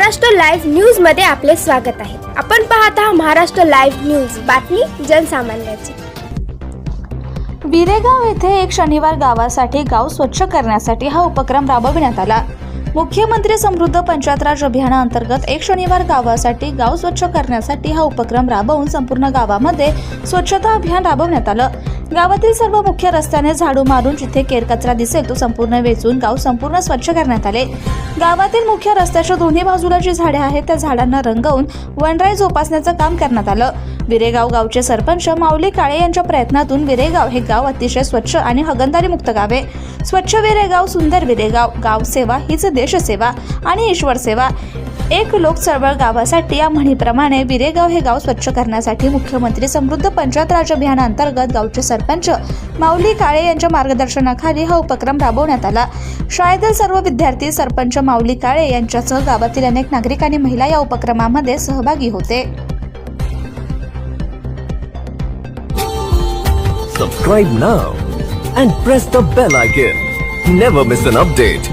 Maharashtra live न्यूजमध्ये आपले स्वागत आहे. आपण पाहत आहात महाराष्ट्र लाईव्ह न्यूज. बातमी जनसामान्याची. विरेगाव येथे एक शनिवार गावासाठी गाव स्वच्छ करण्यासाठी हा उपक्रम राबविण्यात आला. मुख्यमंत्री समृद्ध पंचायत राज अभियानाअंतर्गत एक शनिवार गावासाठी गाव स्वच्छ करण्यासाठी हा उपक्रम राबवून संपूर्ण गावामध्ये स्वच्छता अभियान राबवण्यात आलं. गावातील सर्व मुख्य रस्त्याने झाडू मारून जिथे केरकचरा दिसेल तो संपूर्ण वेचून गाव संपूर्ण स्वच्छ करण्यात आले. गावातील मुख्य रस्त्याच्या दोन्ही बाजूला जी झाडे आहेत त्या झाडांना रंगवून वनराई जोपासण्याचं काम करण्यात आलं. विरेगाव गावचे सरपंच माऊली काळे यांच्या प्रयत्नातून विरेगाव हे गाव अतिशय स्वच्छ आणि हगंदारी मुक्त गाव आहे. स्वच्छ विरेगाव सुंदर विरेगाव गाव सेवा हीच देशसेवा आणि ईश्वर सेवा एक लोक चळवळ गावासाठी या म्हणीप्रमाणे विरेगाव हे गाव स्वच्छ करण्यासाठी मुख्यमंत्री समृद्ध पंचायत राज अभियानांतर्गत गावचे सरपंच माऊली काळे यांच्या मार्गदर्शनाखाली हा उपक्रम राबवण्यात आला शाळेतील सर्व विद्यार्थी सरपंच माऊली काळे यांच्यासह गावातील अनेक नागरिक आणि महिला या उपक्रमामध्ये सहभागी होते Subscribe now and press the bell icon. Never miss an update.